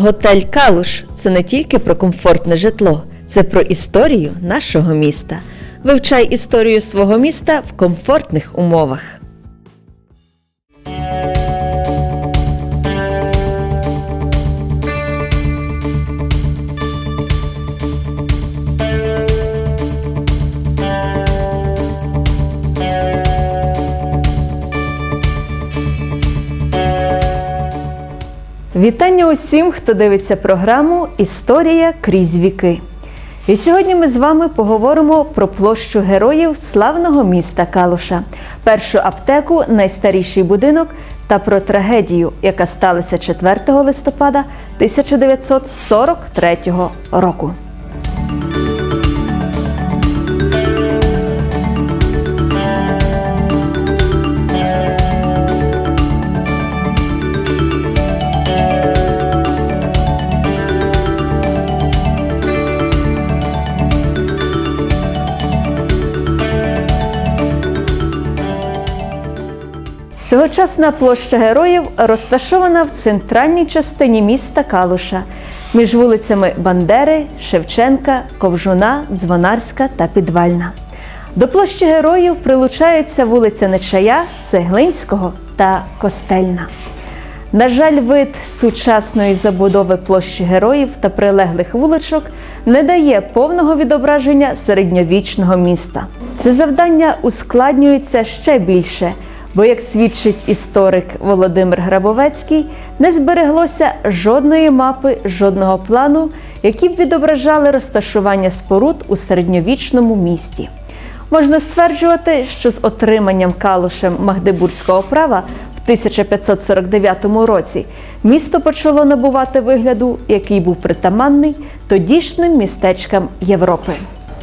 Готель Калуш це не тільки про комфортне житло, це про історію нашого міста. Вивчай історію свого міста в комфортних умовах. Вітання усім, хто дивиться програму Історія крізь віки. І сьогодні ми з вами поговоримо про площу героїв славного міста Калуша, першу аптеку, найстаріший будинок та про трагедію, яка сталася 4 листопада 1943 року. Сьогочасна площа героїв розташована в центральній частині міста Калуша між вулицями Бандери, Шевченка, Ковжуна, Дзвонарська та Підвальна. До площі героїв прилучаються вулиця Нечая, Цеглинського та Костельна. На жаль, вид сучасної забудови площі героїв та прилеглих вуличок не дає повного відображення середньовічного міста. Це завдання ускладнюється ще більше, бо, як свідчить історик Володимир Грабовецький, не збереглося жодної мапи, жодного плану, які б відображали розташування споруд у середньовічному місті. Можна стверджувати, що з отриманням Калушем Магдебурзького права в 1549 році місто почало набувати вигляду, який був притаманний тодішнім містечкам Європи.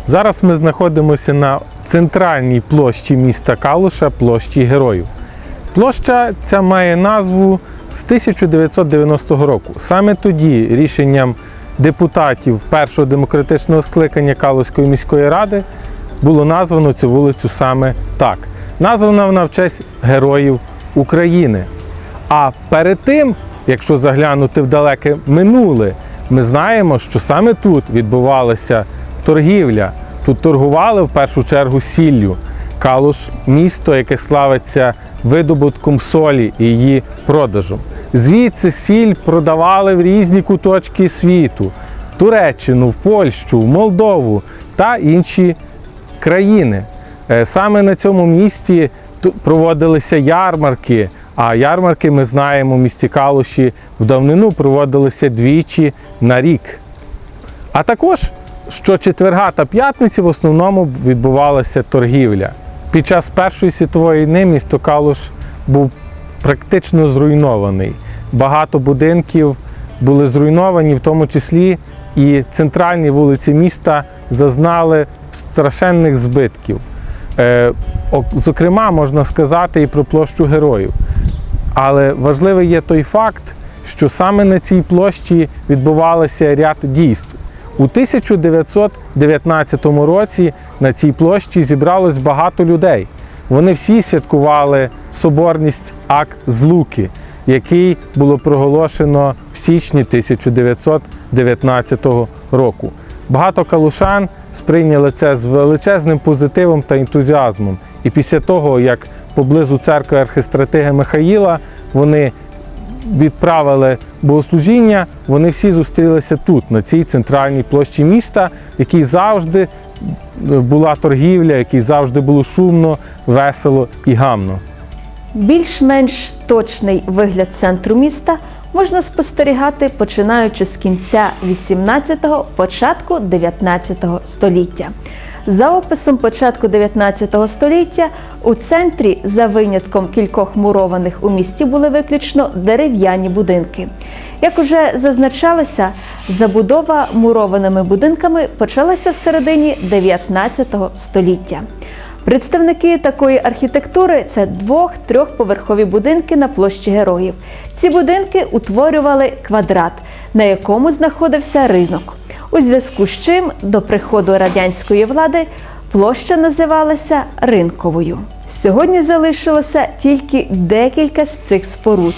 Зараз ми знаходимося на центральній площі міста Калуша, площі Героїв. Площа ця має назву з 1990 року. Саме тоді рішенням депутатів першого демократичного скликання Калуської міської ради було названо цю вулицю саме так. Названа вона в честь героїв України. А перед тим, якщо заглянути в далеке минуле, ми знаємо, що саме тут відбувалася торгівля. Тут торгували в першу чергу сіллю. Калуш місто, яке славиться видобутком солі і її продажем. Звідси сіль продавали в різні куточки світу: в Туреччину, в Польщу, в Молдову та інші країни. Е, Саме на цьому місці проводилися ярмарки. А ярмарки ми знаємо в місті Калуші в давнину проводилися двічі на рік. А також щочетверга та п'ятниці в основному відбувалася торгівля. Під час Першої світової війни місто Калуш був практично зруйнований. Багато будинків були зруйновані, в тому числі і центральні вулиці міста зазнали страшенних збитків. Е, Зокрема, можна сказати і про площу героїв. Але важливий є той факт, що саме на цій площі відбувалося ряд дійств. У 1919 році на цій площі зібралось багато людей. Вони всі святкували соборність акт Злуки, який було проголошено в січні 1919 року. Багато калушан сприйняли це з величезним позитивом та ентузіазмом. І після того, як поблизу церкви архистратиги Михаїла вони відправили богослужіння, вони всі зустрілися тут, на цій центральній площі міста, якій завжди була торгівля, якій завжди було шумно, весело і гамно. Більш-менш точний вигляд центру міста можна спостерігати починаючи з кінця 18-го, початку 19-го століття. За описом початку 19 століття у центрі, за винятком кількох мурованих у місті, були виключно дерев'яні будинки. Як уже зазначалося, забудова мурованими будинками почалася в середині 19 століття. Представники такої архітектури це двох-трьохповерхові будинки на площі героїв. Ці будинки утворювали квадрат, на якому знаходився ринок. У зв'язку з чим до приходу радянської влади площа називалася ринковою. Сьогодні залишилося тільки декілька з цих споруд.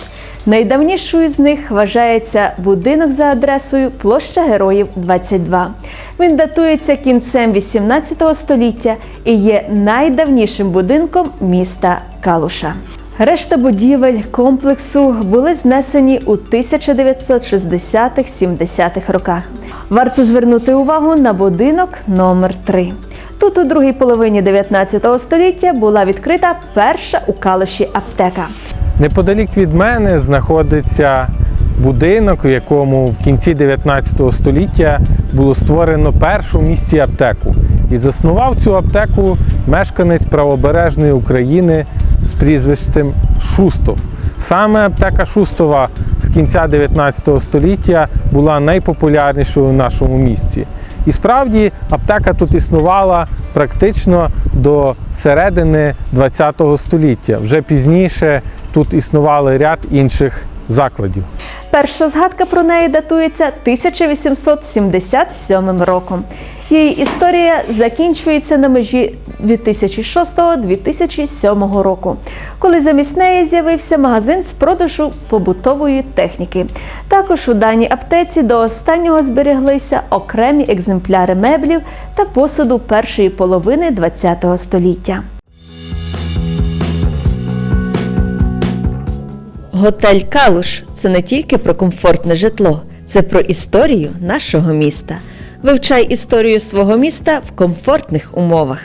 Найдавнішою з них вважається будинок за адресою Площа Героїв 22. Він датується кінцем 18 століття і є найдавнішим будинком міста Калуша. Решта будівель комплексу були знесені у 1960-70-х роках. Варто звернути увагу на будинок номер 3 Тут у другій половині 19 століття була відкрита перша у Калуші аптека. Неподалік від мене знаходиться будинок, у якому в кінці 19 століття було створено першу в місті аптеку. І заснував цю аптеку мешканець правобережної України з прізвищем Шустов. Саме аптека Шустова з кінця 19 століття була найпопулярнішою в нашому місті. І справді аптека тут існувала практично до середини ХХ століття. Вже пізніше тут існували ряд інших закладів. Перша згадка про неї датується 1877 роком. Її історія закінчується на межі 2006-2007 року, коли замість неї з'явився магазин з продажу побутової техніки. Також у даній аптеці до останнього зберіглися окремі екземпляри меблів та посуду першої половини ХХ століття. Готель Калуш це не тільки про комфортне житло, це про історію нашого міста. Вивчай історію свого міста в комфортних умовах.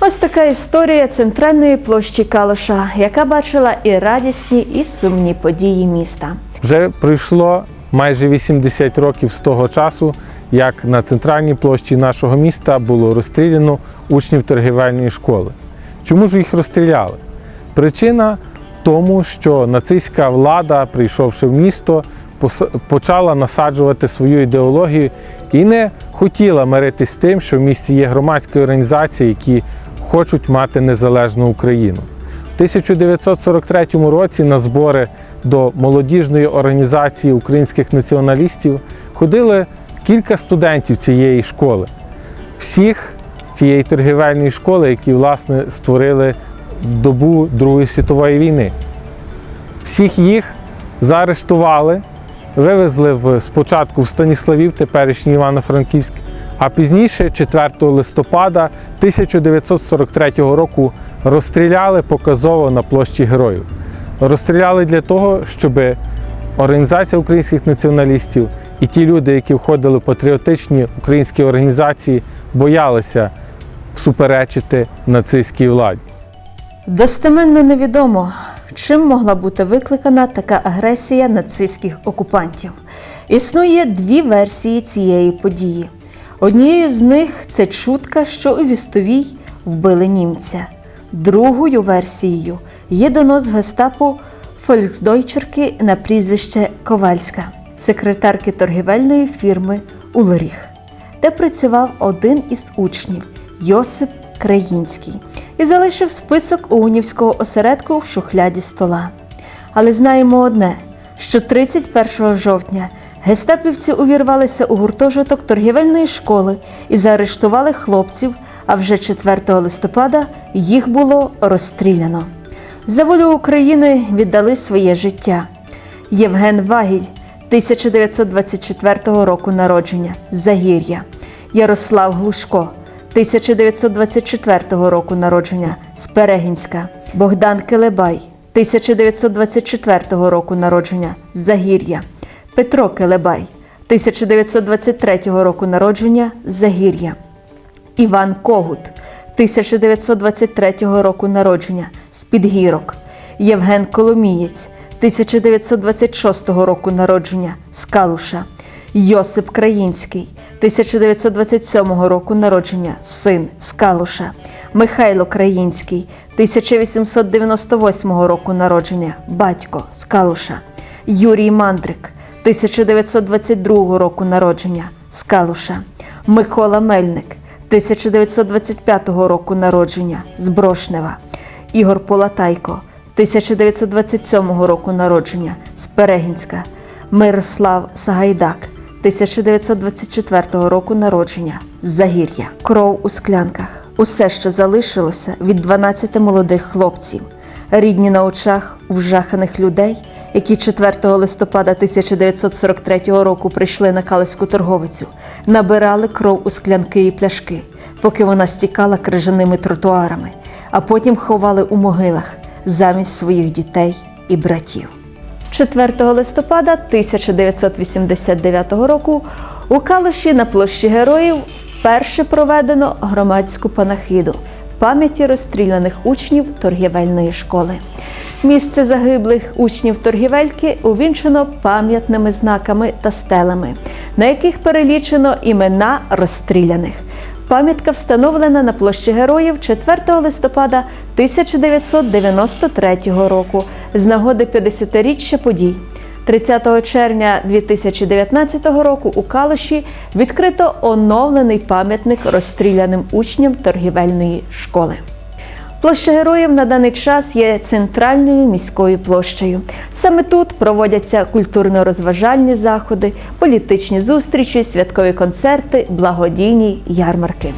Ось така історія центральної площі Калуша, яка бачила і радісні, і сумні події міста. Вже пройшло майже 80 років з того часу, як на центральній площі нашого міста було розстріляно учнів торгівельної школи. Чому ж їх розстріляли? Причина в тому, що нацистська влада, прийшовши в місто, почала насаджувати свою ідеологію і не хотіла миритись з тим, що в місті є громадські організації, які хочуть мати незалежну Україну. У 1943 році на збори до молодіжної організації українських націоналістів ходили кілька студентів цієї школи. Всіх цієї торгівельної школи, які власне створили в добу Другої світової війни. Всіх їх заарештували, вивезли в, спочатку в Станіславів, теперішній Івано-Франківськ, а пізніше, 4 листопада 1943 року, розстріляли показово на площі Героїв. Розстріляли для того, щоб Організація українських націоналістів і ті люди, які входили в патріотичні українські організації, боялися всуперечити нацистській владі. Достеменно невідомо, чим могла бути викликана така агресія нацистських окупантів. Існує дві версії цієї події. Однією з них це чутка, що у Вістовій вбили німця. Другою версією є донос гестапо фольксдойчерки на прізвище Ковальська, секретарки торгівельної фірми Улріх де працював один із учнів Йосип Країнський і залишив список унівського осередку в шухляді стола. Але знаємо одне: що 31 жовтня гестапівці увірвалися у гуртожиток торгівельної школи і заарештували хлопців, а вже 4 листопада їх було розстріляно. За волю України віддали своє життя. Євген Вагіль 1924 року народження Загір'я. Ярослав Глушко 1924 року народження з Перегінська. Богдан Келебай 1924 року народження з Загір'я. Петро Келебай 1923 року народження з Загір'я. Іван Когут 1923 року народження з Підгірок. Євген Коломієць 1926 року народження з Калуша. Йосип Країнський 1927 року народження син з Калуша. Михайло Країнський 1898 року народження батько з Калуша. Юрій Мандрик 1922 року народження з Калуша. Микола Мельник 1925 року народження з Брошнева. Ігор Полатайко 1927 року народження з Перегінська. Мирослав Сагайдак 1924 року народження Загір'я. Кров у склянках Усе, що залишилося від 12 молодих хлопців, рідні на очах вжаханих людей, які 4 листопада 1943 року прийшли на Калицьку торговицю, набирали кров у склянки і пляшки, поки вона стікала крижаними тротуарами, а потім ховали у могилах замість своїх дітей і братів. 4 листопада 1989 року у Калуші на площі героїв вперше проведено громадську панахиду пам'яті розстріляних учнів торгівельної школи. Місце загиблих учнів торгівельки увінчено пам'ятними знаками та стелами, на яких перелічено імена розстріляних. Пам'ятка встановлена на площі героїв 4 листопада 1993 року з нагоди 50-річчя подій. 30 червня 2019 року у Калуші відкрито оновлений пам'ятник розстріляним учням торгівельної школи. Площа героїв на даний час є центральною міською площею. Саме тут проводяться культурно-розважальні заходи, політичні зустрічі, святкові концерти, благодійні ярмарки.